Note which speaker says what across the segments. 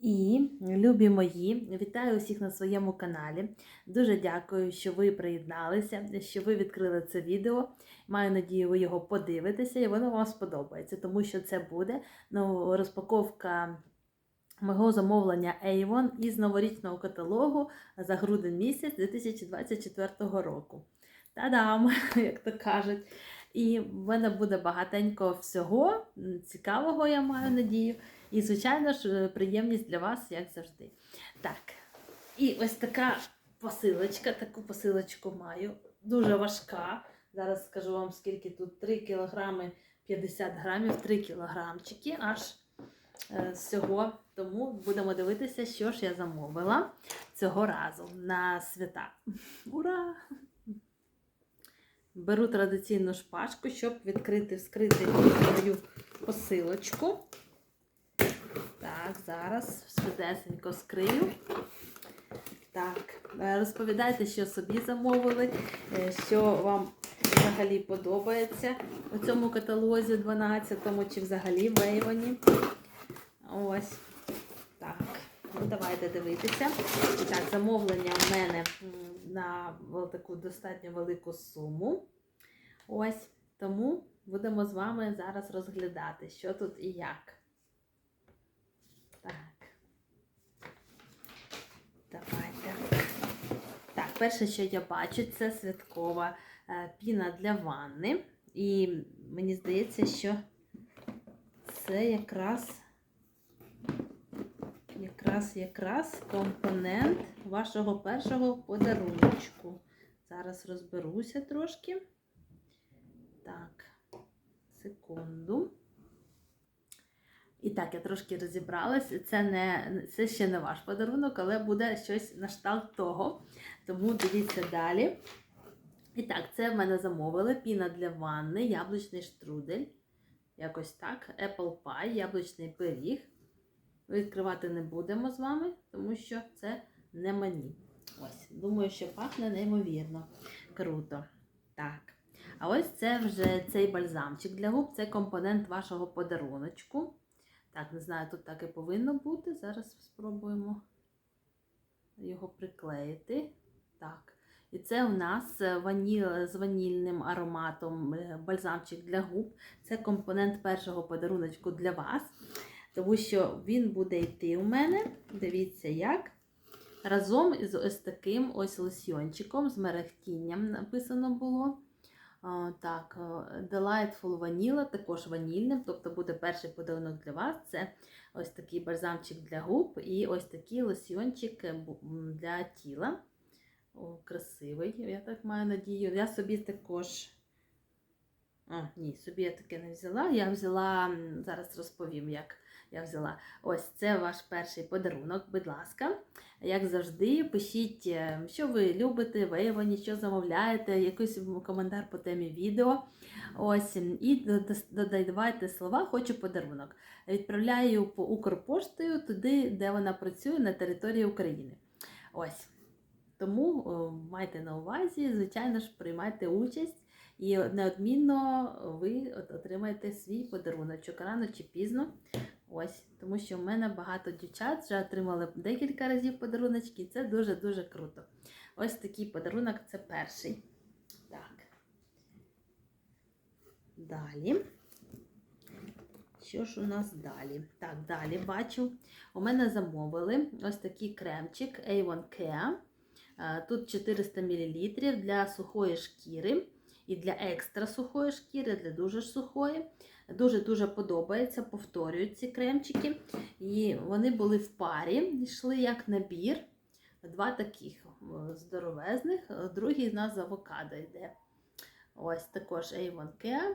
Speaker 1: І, любі мої, вітаю усіх на своєму каналі. Дуже дякую, що ви приєдналися, що ви відкрили це відео. Маю надію, ви його подивитеся і воно вам сподобається, тому що це буде ну, розпаковка мого замовлення Avon із новорічного каталогу за грудень місяць 2024 року. Та-дам, як то кажуть. І в мене буде багатенько всього цікавого, я маю надію. І, звичайно ж, е, приємність для вас, як завжди. Так, і ось така посилочка, таку посилочку маю. Дуже важка. Зараз скажу вам, скільки тут 3 кілограми 50 грамів, 3 кілограмчики аж е, всього. Тому будемо дивитися, що ж я замовила цього разу на свята. Ура! Беру традиційну шпажку, щоб відкрити, вскрити мою посилочку. Так, зараз швидесенько скрию. Так, е, розповідайте, що собі замовили, е, що вам взагалі подобається у цьому каталозі 12-му чи взагалі в Ейвоні. Ось. Так, ну давайте дивитися. Так, замовлення в мене на таку достатньо велику суму. Ось. Тому будемо з вами зараз розглядати, що тут і як. Так. Давайте. Так, перше, що я бачу, це святкова е, піна для ванни. І мені здається, що це якраз якраз якраз компонент вашого першого подаруночку. Зараз розберуся трошки. Так, секунду. І так, я трошки розібралась. Це не це ще не ваш подарунок, але буде щось на кшталт того. Тому дивіться далі. І так, це в мене замовили піна для ванни, яблучний штрудель. Якось так. Apple pie, яблучний пиріг. Відкривати не будемо з вами, тому що це не мені. Ось, думаю, що пахне неймовірно. Круто. Так. А ось це вже цей бальзамчик для губ, це компонент вашого подаруночку. Так, не знаю, тут так і повинно бути. Зараз спробуємо його приклеїти. Так. І це у нас ваніл, з ванільним ароматом е, бальзамчик для губ. Це компонент першого подаруночку для вас. Тому що він буде йти у мене, дивіться як. Разом із ось таким ось лосьйончиком з мерехтінням написано було. Так, е, Delightful Vanilla, також ванільним, тобто буде перший подарунок для вас. Це ось такий бальзамчик для губ і ось такий лосьйончик е, для тіла. О, красивий, я так маю надію. Я собі також. А, ні, собі я таке не взяла. Я взяла, зараз розповім, як я взяла. Ось це ваш перший подарунок, будь ласка. Як завжди, пишіть, е, що ви любите в Ейвоні, що замовляєте, якийсь коментар по темі відео. Ось, і додавайте слова Хочу подарунок. Відправляю по Укрпоштою туди, де вона працює на території України. Ось. Тому майте на увазі, звичайно ж, приймайте участь. І неодмінно ви отримаєте свій подаруночок рано чи пізно. Ось, тому що в мене багато дівчат вже отримали декілька разів подаруночки, і це дуже-дуже круто. Ось такий подарунок це перший. Так. Далі. Що ж у нас далі? Так, далі бачу. У мене замовили ось такий кремчик A1 Care. Тут 400 мл для сухої шкіри і для екстра сухої шкіри, для дуже сухої. Дуже-дуже подобається, повторюють ці кремчики. І вони були в парі, йшли як набір. Два таких е, здоровезних, е, другий з нас з авокадо йде. Ось також A1 Care,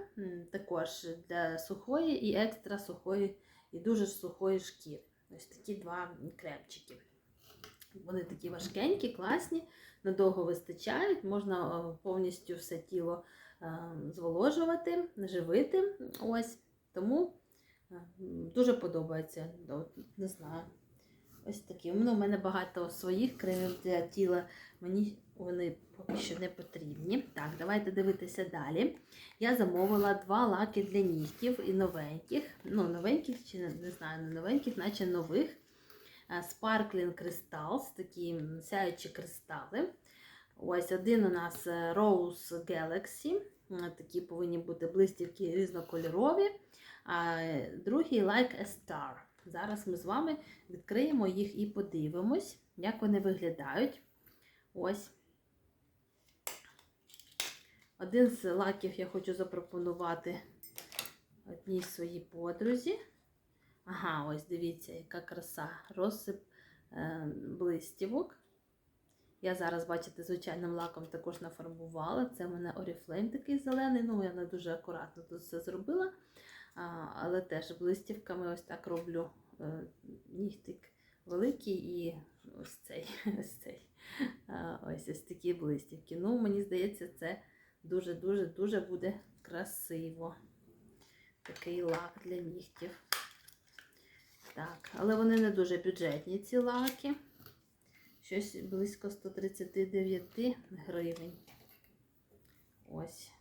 Speaker 1: також для сухої і екстра сухої, і дуже сухої шкіри. Ось такі два кремчики. Вони такі важкенькі, класні, надовго вистачають, можна е, повністю все тіло зволожувати, живити. Ось. Тому е, дуже подобається. Не знаю. Ось такі. Ну, у мене багато своїх кремів для тіла. Мені вони поки що не потрібні. Так, давайте дивитися далі. Я замовила два лаки для нігтів і новеньких. Ну, новеньких, чи не знаю, не новеньких, наче нових. е, Sparkling Crystals, такі сяючі кристали. Ось один у нас е, Rose Galaxy. Е, Такі повинні бути блистівки різнокольорові. А другий Like a Star. Зараз ми з вами відкриємо їх і подивимось, як вони виглядають. Ось. Один з лаків я хочу запропонувати одній своїй подрузі. Ага, ось дивіться, яка краса. Розсип е, блистівок. Я зараз, бачите, звичайним лаком також нафарбувала. Це в мене Oriflame такий зелений. Ну, я не дуже акуратно тут все зробила. Але теж блистівками ось так роблю е, нігтик великий і ось цей. Ось цей. Ось ось такі блистівки. Ну, мені здається, це дуже-дуже дуже буде красиво. Такий лак для нігтів. Так, але вони не дуже бюджетні, ці лаки. Щось близько 139 гривень. Ось.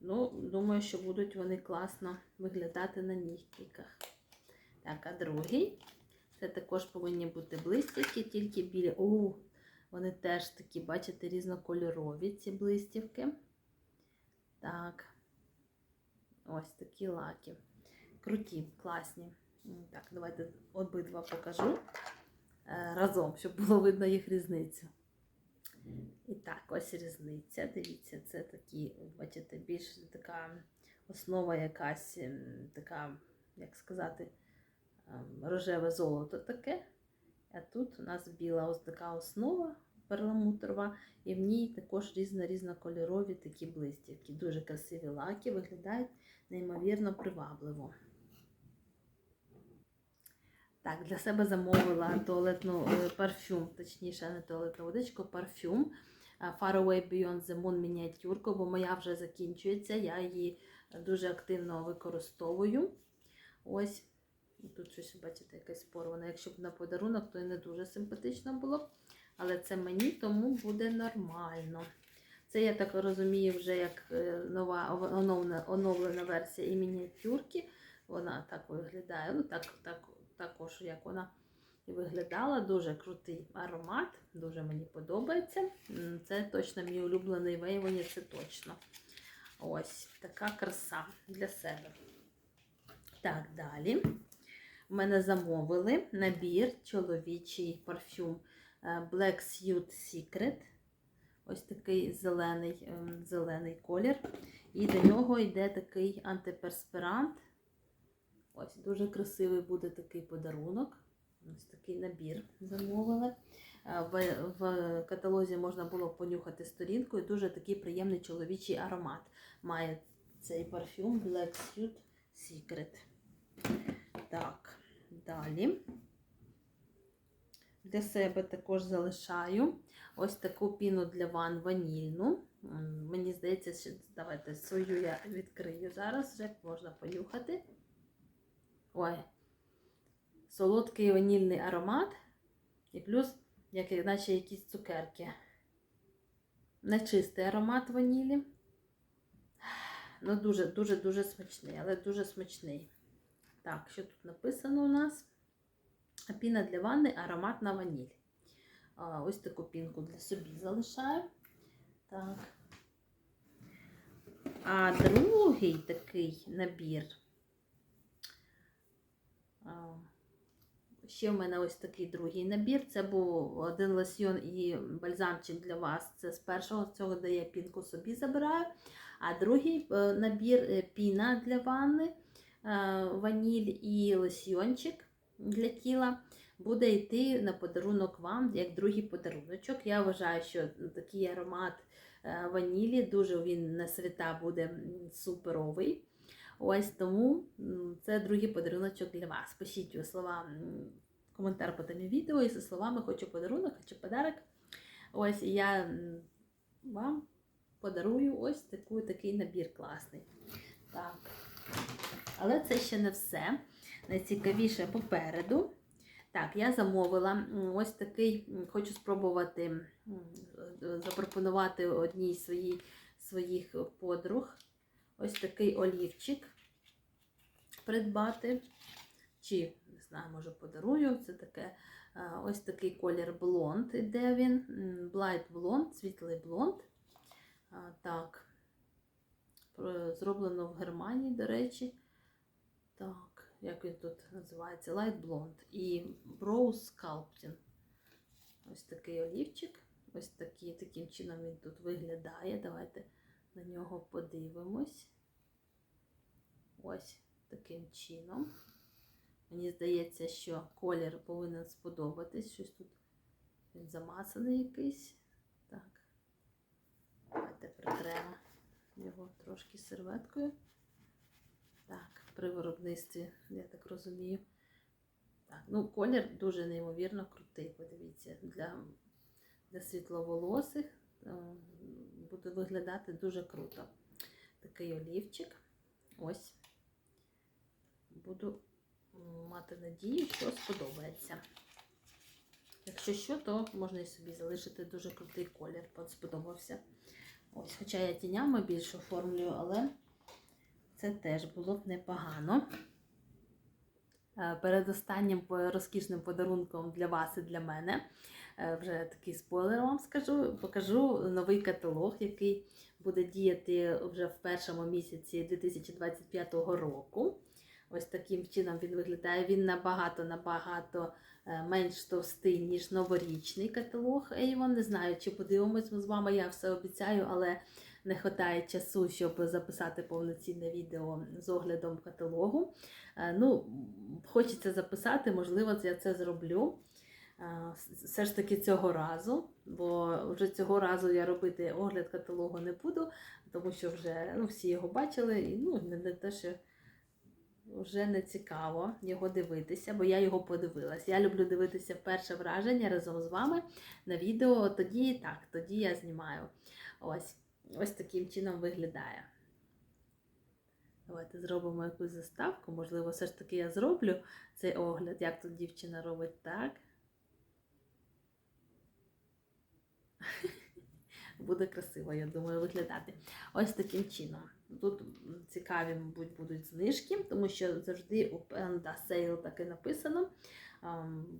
Speaker 1: Ну, думаю, що будуть вони класно виглядати на нігтиках. Так, а другий. Це також повинні бути блистівки, тільки білі. О, вони теж такі, бачите, різнокольорові ці блистівки. Так. Ось такі лаки. Круті, класні. Так, давайте обидва покажу разом, щоб було видно їх різницю. І так, ось різниця. Дивіться, це такі, бачите, більш така основа якась, ем, така, як сказати, ем, рожеве золото таке. А тут у нас біла ось така основа перламутрова, і в ній також різно-різнокольорові такі блистівки. Дуже красиві лаки, виглядають неймовірно привабливо. Так, для себе замовила туалетну е, парфюм, точніше, не туалетну водичку, парфюм е, Far Away Beyond the Moon мініатюрку, бо моя вже закінчується, я її дуже активно використовую. Ось, тут щось, бачите, якась порвана. Якщо б на подарунок, то і не дуже симпатично було. Але це мені, тому буде нормально. Це, я так розумію, вже як е, нова оновлена, оновлена версія і мініатюрки. Вона так виглядає. Ну, так, так, також, як вона виглядала. Дуже крутий аромат, дуже мені подобається. Це точно мій улюблений вейвоні, це точно. Ось така краса для себе. Так, далі. У мене замовили набір чоловічий парфюм е, Black Suit Secret. Ось такий зелений, ем, зелений колір. І до нього йде такий антиперспирант. Ось дуже красивий буде такий подарунок. Ось такий набір замовили. Е, В, в каталозі можна було понюхати сторінку, і дуже такий приємний чоловічий аромат. Має цей парфюм Black Suit Secret. Так, далі. Для себе також залишаю ось таку піну для ван ванільну. Мені здається, що давайте свою я відкрию зараз, вже можна понюхати. Ой, солодкий ванільний аромат. І плюс, як, наче якісь цукерки. Нечистий аромат ванілі. Ну, дуже-дуже-дуже смачний, але дуже смачний. Так, що тут написано у нас? Піна для ванни, ароматна ваніль. А, ось таку пінку для собі залишаю. Так. А другий такий набір. Ще в мене ось такий другий набір. Це був один лосьйон і бальзамчик для вас. Це з першого цього, де я пінку собі забираю. А другий е, набір е, піна для ванни, е, ваніль і лосьйончик для тіла буде йти на подарунок вам як другий подаруночок. Я вважаю, що такий аромат ванілі, дуже він на свята буде суперовий. Ось тому це другий подаруночок для вас. Пишіть слова коментар по темі відео і зі словами хочу подарунок, хочу подарок. Ось і я вам подарую ось таку, такий набір класний. Так. Але це ще не все. Найцікавіше попереду. Так, я замовила ось такий, хочу спробувати запропонувати одній своїй своїх подруг. Ось такий олівчик придбати. Чи, не знаю, може подарую. Це таке е, ось такий колір блонд, іде він. Blight блонд, світлий блонд. Так. Зроблено в Германії, до речі. Так, як він тут називається? Light Blonde. І Brow Sculpting. Ось такий олівчик. Ось такий, таким чином він тут виглядає. Давайте на нього подивимось. Ось таким чином. Мені здається, що колір повинен сподобатись. Щось тут він замасаний якийсь. Так. Давайте притремо його трошки серветкою. Так, при виробництві, я так розумію. Так, ну колір дуже неймовірно крутий, подивіться. Для, для світловолосих буде виглядати дуже круто. Такий олівчик. Ось. Буду мати надію, що сподобається. Якщо що, то можна і собі залишити дуже крутий колір. От сподобався. Ось, хоча я тінями більше оформлюю, але це теж було б непогано. Е, Перед останнім розкішним подарунком для вас і для мене. Е, Вже такий спойлер вам скажу. Покажу новий каталог, який буде діяти вже в першому місяці 2025 року. Ось таким чином він виглядає. Він набагато набагато е, менш товстий, ніж новорічний каталог Avon. Не знаю, чи подивимось ми з вами, я все обіцяю, але не вистачає часу, щоб записати повноцінне відео з оглядом каталогу. Е, Ну, хочеться записати, можливо, я це зроблю. Е, Все ж таки цього разу, бо вже цього разу я робити огляд каталогу не буду, тому що вже ну, всі його бачили, і ну, не, те, що вже не цікаво його дивитися, бо я його подивилась. Я люблю дивитися перше враження разом з вами на відео. Тоді так, тоді я знімаю. Ось, ось таким чином виглядає. Давайте зробимо якусь заставку. Можливо, все ж таки я зроблю цей огляд, як тут дівчина робить так. Буде красиво, я думаю, виглядати. Ось таким чином. Тут цікаві, мабуть, будуть знижки, тому що завжди у Panda Sale так і написано.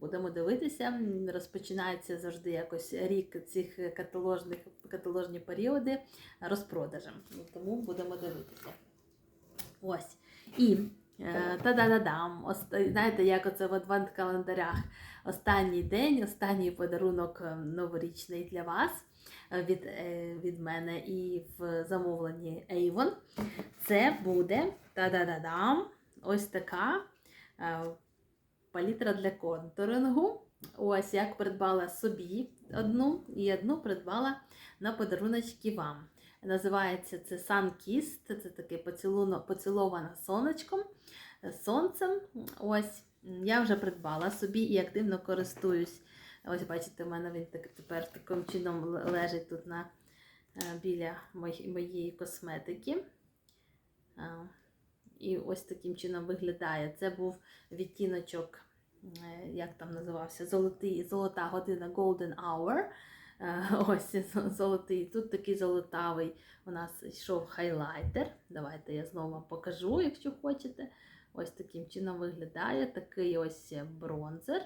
Speaker 1: Будемо дивитися. Розпочинається завжди якось рік цих каталожних каталожні періоди розпродажем. Тому будемо дивитися. Ось. І та-да-да-дам. Знаєте, як оце в адвент-календарях. Останній день, останній подарунок е, новорічний для вас е, від, е, від мене і в замовленні Avon. Це буде та-да-да-дам. Ось така е, палітра для контурингу. Ось як придбала собі одну і одну придбала на подаруночки вам. Називається це Kissed, це таке поціловане сонечком, е, сонцем. Ось я вже придбала собі і активно користуюсь. Ось бачите, в мене він так, тепер таким чином лежить тут на, е, біля моєї косметики. І ось таким чином виглядає. Це був відтіночок, е, як там називався, золотий, золота година Golden Hour. Ось золотий. Тут такий золотавий у нас йшов хайлайтер. Давайте я знову вам покажу, якщо хочете. Ось таким чином виглядає такий ось бронзер.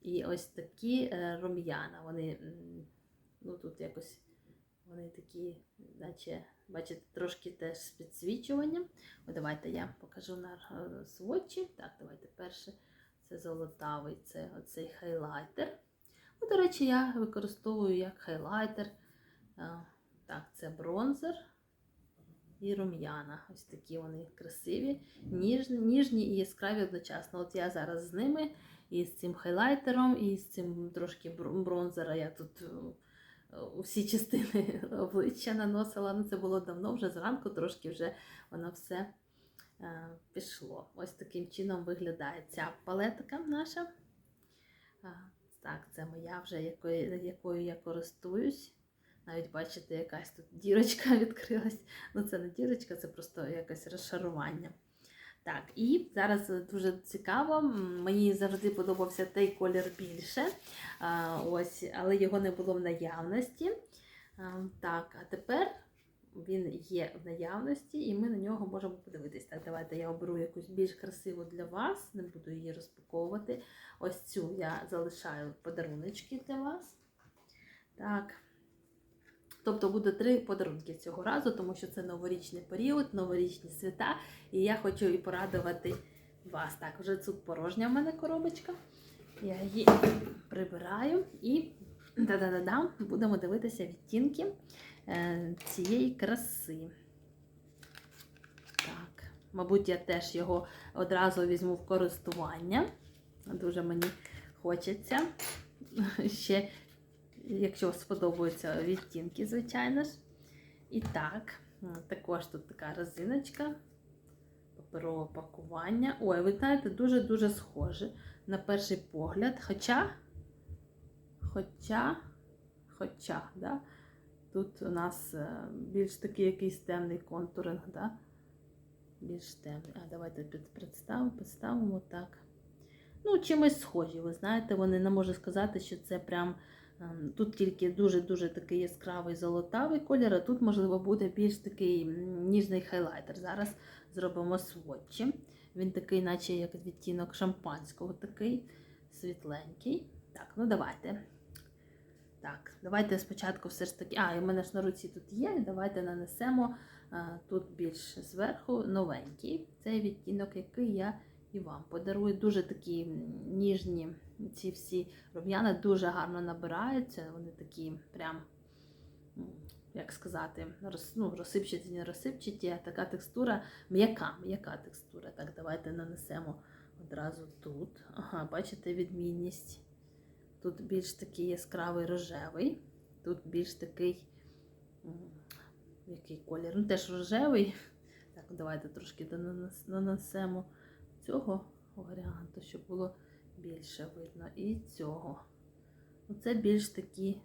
Speaker 1: І ось такі е, рум'яна. Вони ну, тут якось вони такі, наче, бачите, трошки теж з підсвічуванням. О, давайте я покажу на е, сводчі. Так, давайте перше. Це золотавий, це оцей хайлайтер. Ну, до речі, я використовую як хайлайтер. Е, Так, це бронзер і рум'яна. Ось такі вони красиві, ніжні, і яскраві одночасно. От я зараз з ними, і з цим хайлайтером, і з цим трошки бронзера. Я тут е, усі частини обличчя наносила. Ну, це було давно, вже зранку трошки вже воно все е, пішло. Ось таким чином виглядає ця палетка наша. Так, це моя вже, якою, якою я користуюсь. Навіть бачите, якась тут дірочка відкрилась. Ну, це не дірочка, це просто якесь розшарування. Так, і зараз дуже цікаво. Мені завжди подобався той колір більше. Ось, але його не було в наявності. А, так, а тепер він є в наявності, і ми на нього можемо подивитись. Так, давайте я оберу якусь більш красиву для вас, не буду її розпаковувати. Ось цю я залишаю подаруночки для вас. Так. Тобто буде три подарунки цього разу, тому що це новорічний період, новорічні свята. І я хочу і порадувати вас. Так, вже тут порожня в мене коробочка. Я її прибираю і будемо дивитися відтінки цієї краси. Так, мабуть, я теж його одразу візьму в користування. Дуже мені хочеться. Ще, якщо сподобаються відтінки, звичайно ж. І так, також тут така резиночка, паперове пакування. Ой, ви знаєте, дуже-дуже схоже на перший погляд. Хоча, хоча, хоча, да? Тут у нас е, більш такий якийсь темний контуринг, да? більш темний. А давайте представимо, представимо так. Ну, чимось схожі, ви знаєте, вони не можу сказати, що це прям. ем, Тут тільки дуже-дуже такий яскравий золотавий колір, а тут, можливо, буде більш такий ніжний хайлайтер. Зараз зробимо сводчі. Він такий, наче як відтінок шампанського, такий світленький. Так, ну давайте. Так, давайте спочатку все ж таки. А, і в мене ж на руці тут є. Давайте нанесемо тут більш зверху новенький. Цей відтінок, який я і вам подарую. Дуже такі ніжні ці всі рум'яна, дуже гарно набираються. Вони такі прям. Як сказати, роз, ну, розсипчаті, не розсипчаті, така текстура м'яка, м'яка текстура. Так, давайте нанесемо одразу тут. Ага, бачите відмінність. Тут більш такий яскравий рожевий, тут більш такий, який колір? Ну, теж рожевий. Так, давайте трошки нанесемо цього варіанту, щоб було більше видно. І цього. Оце більш такі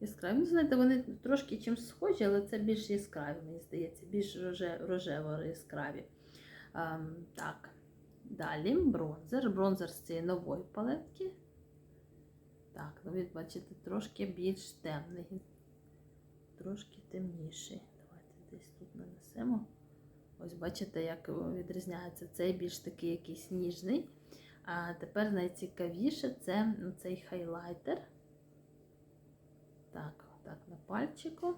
Speaker 1: яскраві. Ну, знаєте, вони трошки чимось схожі, але це більш яскраві, мені здається, більш роже, рожево яскраві. Ем, так, далі бронзер. Бронзер з цієї нової палетки. Так, ну ви бачите, трошки більш темний. Трошки темніший. Давайте десь тут нанесемо. Ось бачите, як відрізняється цей більш такий якийсь ніжний. А тепер найцікавіше це ну, цей хайлайтер. Так, так, на пальчику.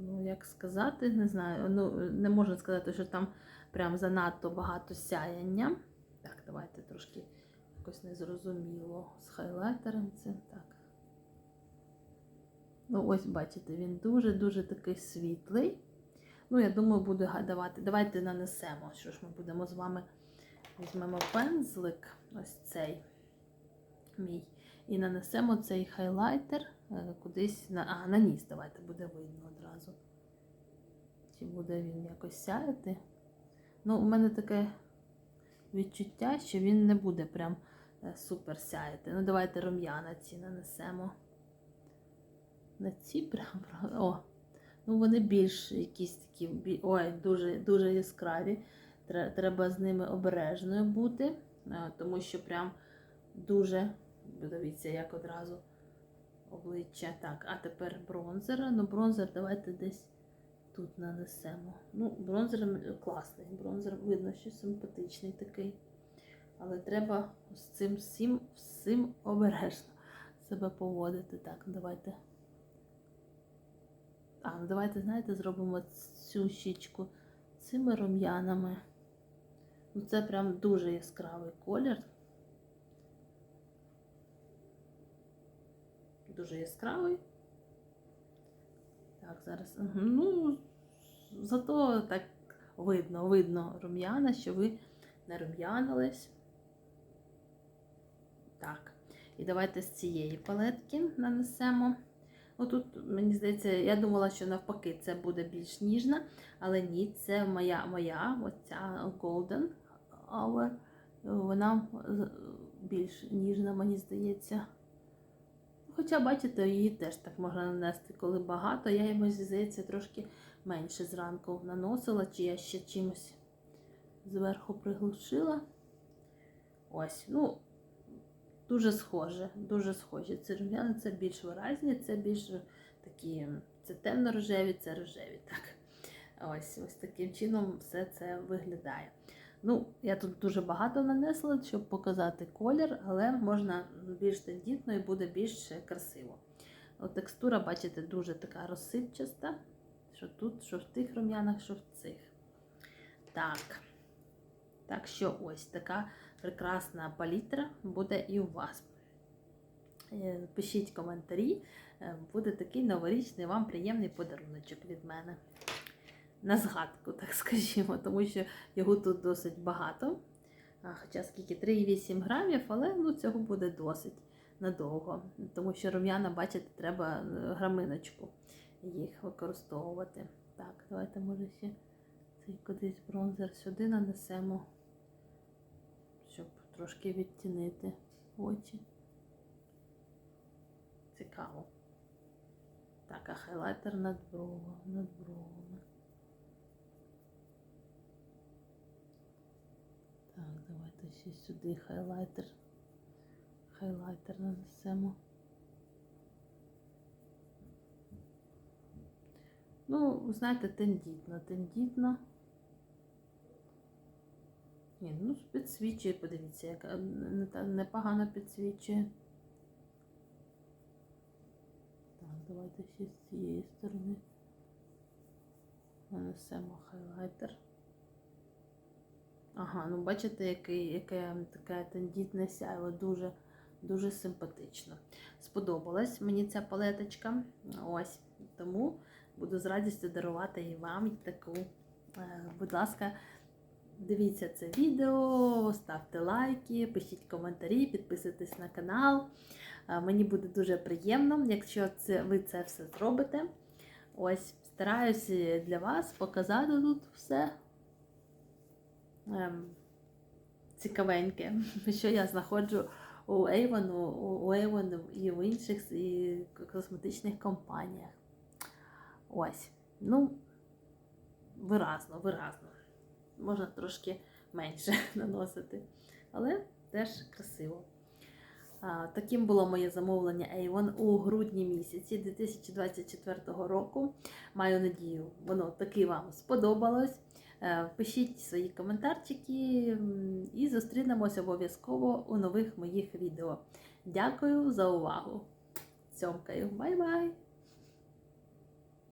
Speaker 1: Ну, як сказати, не знаю. Ну, не можна сказати, що там прям занадто багато сяяння. Давайте трошки якось незрозуміло з хайлайтером це так. Ну, ось бачите, він дуже-дуже такий світлий. Ну, я думаю, буду давати. Давайте нанесемо. Що ж ми будемо з вами візьмемо пензлик, ось цей мій. І нанесемо цей хайлайтер е, кудись на, а, на ніс. Давайте буде видно одразу. Чи буде він якось сяяти? Ну, у мене таке відчуття, що він не буде прям е, супер сяяти. Ну, давайте рум'яна ці нанесемо. На ці прям. О, ну вони більш якісь такі. Ой, дуже, дуже яскраві. Треба з ними обережною бути, е, тому що прям дуже. Дивіться, як одразу обличчя. Так, а тепер бронзер. Ну, бронзер давайте десь тут нанесемо. Ну, бронзер класний. Бронзер видно, що симпатичний такий. Але треба з цим всім, всім обережно себе поводити. Так, давайте. А, ну давайте, знаєте, зробимо цю щічку цими рум'янами. Ну, це прям дуже яскравий колір. Дуже яскравий. Так, зараз. Ну, зато так видно, видно рум'яна, що ви не рум'янились. Так. І давайте з цієї палетки нанесемо. Ну, тут, мені здається, я думала, що навпаки це буде більш ніжна, але ні, це моя, моя оця Golden Hour. Вона більш ніжна, мені здається. Хоча, бачите, її теж так можна нанести, коли багато. Я її, здається, трошки менше зранку наносила, чи я ще чимось зверху приглушила. Ось, ну, дуже схоже, дуже схожі. Це рум'яна, це більш виразні, це більш такі, це темно-рожеві, це рожеві. Так. Ось, ось таким чином все це виглядає. Ну, я тут дуже багато нанесла, щоб показати колір, але можна більш тендітно і буде більш красиво. От текстура, бачите, дуже така розсипчаста, що тут, що в тих рум'янах, що в цих. Так. Так що ось така прекрасна палітра буде і у вас. Е, Пишіть коментарі, е, буде такий новорічний вам приємний подаруночок від мене. На згадку, так скажімо, тому що його тут досить багато. Хоча скільки 3,8 грамів, але ну, цього буде досить надовго. Тому що рум'яна, бачите, треба е, граминочку їх використовувати. Так, давайте, може, ще цей кудись бронзер сюди нанесемо, щоб трошки відтінити очі. Цікаво. Так, а хайлайтер над бровами, над бровами. Так, давайте ще сюди хайлайтер. Хайлайтер нанесемо. Ну, знаєте, тендітно, тендітно. Ні, ну підсвічує, подивіться, яка непогано підсвічує. Так, давайте ще з цієї сторони нанесемо хайлайтер. Ага, ну бачите, який, яке таке тендітне сяйво, дуже, дуже симпатично. Сподобалась мені ця палеточка. Ось, тому буду з радістю дарувати і вам таку. Е, Будь ласка, дивіться це відео, ставте лайки, пишіть коментарі, підписуйтесь на канал. Е, Мені буде дуже приємно, якщо це, ви це все зробите. Ось, стараюся для вас показати тут все цікавеньке, що я знаходжу у Avon, у, Avon і в інших і косметичних компаніях. Ось. Ну, виразно, виразно. Можна трошки менше наносити, але теж красиво. Таким було моє замовлення Avon у грудні місяці 2024 року. Маю надію, воно таки вам сподобалось. Е, Пишіть свої коментарчики і зустрінемось обов'язково у нових моїх відео. Дякую за увагу! Цьомкаю, бай-бай!